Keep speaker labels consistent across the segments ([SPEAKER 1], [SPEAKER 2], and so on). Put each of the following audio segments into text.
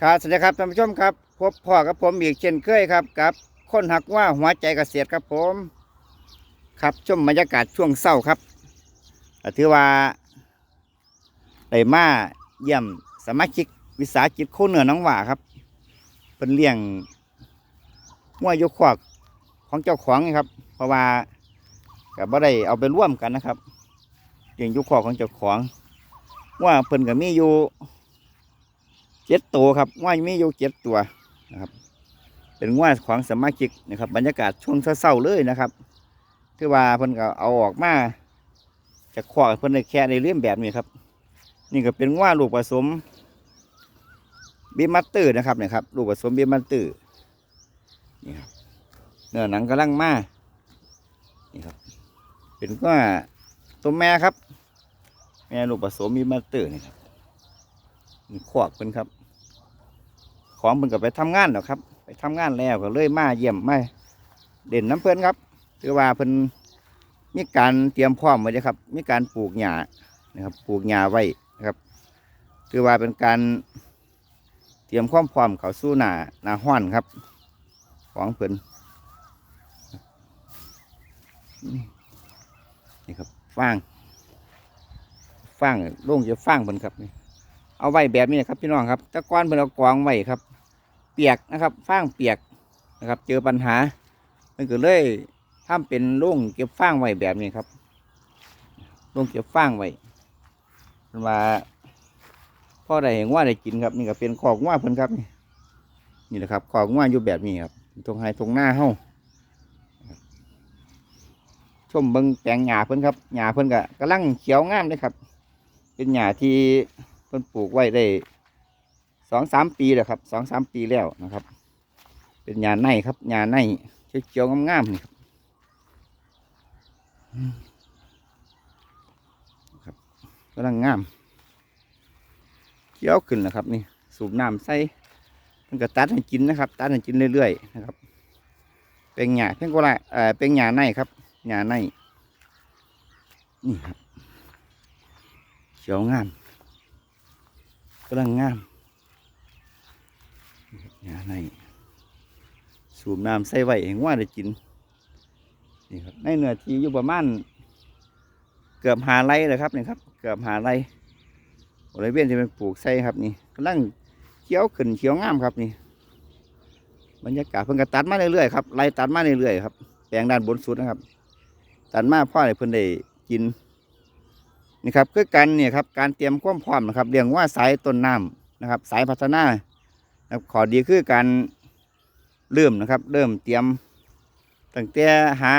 [SPEAKER 1] ครับสวัสดีครับท่านผู้ชมครับ พบพ่อกับผมอีกเช่นเคยครับกับคนหักว่าหัวใจเกษตรครับผม ครับชมบรรยากาศช่วงเศร้าครับถือว่าได้มาเยี่ยมสมาชิกวิสาหกิจโคเหนือน้องหว่าครับ เป็นเลี้ยงงัวยกขวากของเจ้าของนะครับ เพราะว่ากับบ่ได้เอาไปร่วมกันนะครับเลี้ยงยกขวากของเจ้าของว่าเพิ่นก็มีอยู่ จ็ดตัวครับง่วยมีอยู่เจ็ดตัวนะครับ เป็นง่วยของสมาชิกนะครับ บรรยากาศช่วงเศร้าๆเลยนะครับคือว่าเพิ่นก็เอาออกมาจากขวากเพิ่นได้แค่ในเรื่องแบบนี้ครับ นี่ก็เป็นง่วยลูกผสมบีมัตเตอร์นะครับเนี่ยครับลูกผสมบีมัตเตอร์นี่ครับเนื้อหนังกำลังมานี่ครับ เป็นง่วยตัวแม่ครับ แม่ลูกผสมบีมัตเตอร์นี่ครับนี่ขวากเพิ่นครับ ของเพิ่นก็ไปทำงานแล้วครับ ไปทำงานแล้วก็เลยมาเยี่ยมมาเด่นน้ำเพิ่นครับคือว่าเพิ่นมีการเตรียมพร้อมไว้เลยครับ มีการปลูกหญ้านะครับ ปลูกหญ้าไว้นะครับคือว่าเป็นการเตรียมความพร้อมเขาสู่หน้าหน้าห้อนครับ ของเพิ่นนี่ครับฟางฟางลงจะฟางเพิ่นครับนี่ เอาไว้แบบนี้นะครับพี่น้องครับตะกอนเพิ่นเอากองไว้ครับ เปียกนะครับฟางเปียกนะครับ เจอปัญหามันก็เลยทำเป็นโร่งเก็บฟางไว้แบบนี้ครับโร่งเก็บฟางไว้เพิ่นว่าพ่อได้เห็นว่าได้กินครับ นี่ก็เป็นขอกว่าเพิ่นครับ นี่นี่แหละครับขอกว่าอยู่แบบนี้ครับตรงไฮตรงหน้าเฮาชมเบิ้งแปลงหญ้าเพิ่นครับหญ้าเพิ่นก็กำลังเขียวงามเลยครับ เป็นหญ้าที่ พิ่นปลูกไว้ได้สองสามปีแล้วครับสองสามปีแล้วนะครับ เป็นหญ้าในครับหญ้าในเขียวๆงามๆนี่ครับครับกำลังงามเขียวขึ้นแล้วครับ นี่สูบน้ำใส่มันก็ตัดให้กินนะครับ ตัดให้กินเรื่อยๆนะครับ เป็นหญ้าเพียงก็ละเอ่อเป็นหญ้าในครับหญ้าในนี่ครับเขียวงามำลังงามหญ้าในสูบน้ำใส่ไว้เห็นว่าได้กินนี่ครับในเนื้อที่อยู่ประมาณเกือบหาไรเลยครับนี่ครับ เกือบหาไรบริเวณที่เป็นปลูกใส่ครับนี่กำลังเขียวขึ้นเขียวงามครับนี่บรรยากาศเพิ่นก็ตัดมาเรื่อยๆครับไล่ตัดมาเรื่อยๆครับแปลงด้านบนสุดนะครับ ตัดมาพ่อให้เพิ่นได้กิน นี่ครับคือการเนี่ยครับการเตรียมความพร้อมนะครับเรียกว่าสายต้นน้ำนะครับ สายพัฒนานะขอดีคือการเริ่มนะครับ เริ่มเตรียมตั้งแต่หา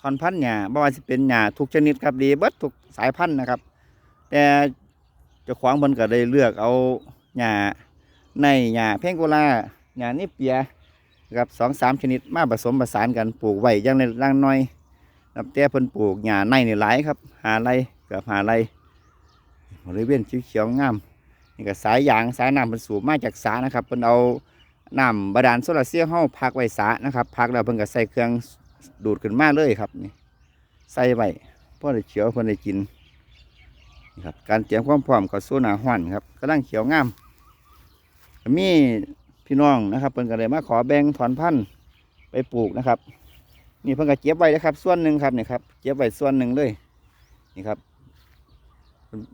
[SPEAKER 1] ทอนพันธุ์หญ้าบ่ว่าจะเป็นหญ้าทุกชนิดครับดีเบิดทุกสายพันธุ์นะครับ แต่เจ้าของเพิ่นก็ได้เลือกเอาหญ้าในหญ้าเพงโกลาหญ้านิเปียครับสองสามชนิดมาผสมผสานกันปลูกไว้อย่างในร่างน้อยครับแต่เพิ่นปลูกหญ้าในนี่หลายครับ หาไร เกือบหาไรบริเวณเขียวๆงามนี่ก็สายยางสายน้ำเป็นสูบมาจากสานะครับเพิ่นเอาน้ำบาดาลโซลาร์เซลล์เฮาพักไว้สานะครับพักแล้วเพิ่นก็ใส่เครื่องดูดขึ้นมาเลยครับนี่ใส่ไว้พอได้เขียวเพิ่นได้กินนี่ครับการเตรียมความพร้อมเข้าสู่หนาร้อนครับกำลังเขียวงามมีพี่น้องนะครับเพิ่นก็เลยมาขอแบ่งถอนพันธุ์ไปปลูกนะครับนี่เพิ่นก็เก็บไว้นะครับ ส่วนหนึ่งครับนี่ครับเก็บไว้ส่วนหนึ่งเลยนี่ครับ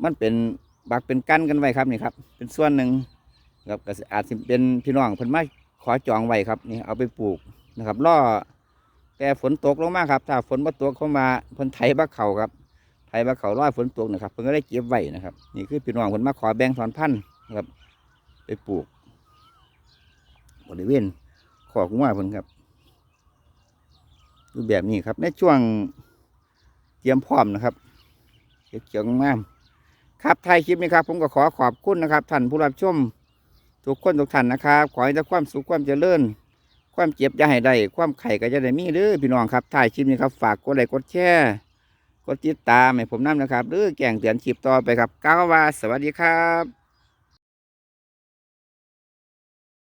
[SPEAKER 1] มันเป็นบักเป็นกั้นกันไว้ครับนี่ครับ เป็นส่วนหนึ่งครับก็อาจจะเป็นพี่น้องเพิ่นมาขอจองไว้ครับนี่เอาไปปลูกนะครับล่อแต่ฝนตกลงมาครับ ถ้าฝนมาตกเข้ามาเพิ่นไถบักเขาครับไถบักเขาล่อฝนตกนะครับเพิ่นก็ได้เก็บไว้นะครับ นี่คือพี่น้องเพิ่นมาขอแบ่งถอนพันธุ์นะครับ ไปปลูก บริเวณขอกุ้งว่าเพิ่นครับรูปแบบนี้ครับในช่วงเตรียมพร้อมนะครับเขียวๆงาม ครับท้ายคลิปนี้ครับ ผมก็ขอขอบคุณนะครับท่านผู้รับชมทุกคนทุกท่านนะครับ ขอให้ได้ความสุขความเจริญ ความเจ็บอย่าให้ได้ความไข่ก็จะได้มีหรือพี่น้องครับท้ายคลิปนี้ครับฝากกดไลค์กดแชร์กดติดตามให้ผมน้ำนะครับ หรือแก่งเตือนคลิปต่อไปครับก้าวว่าสวัสดีครับ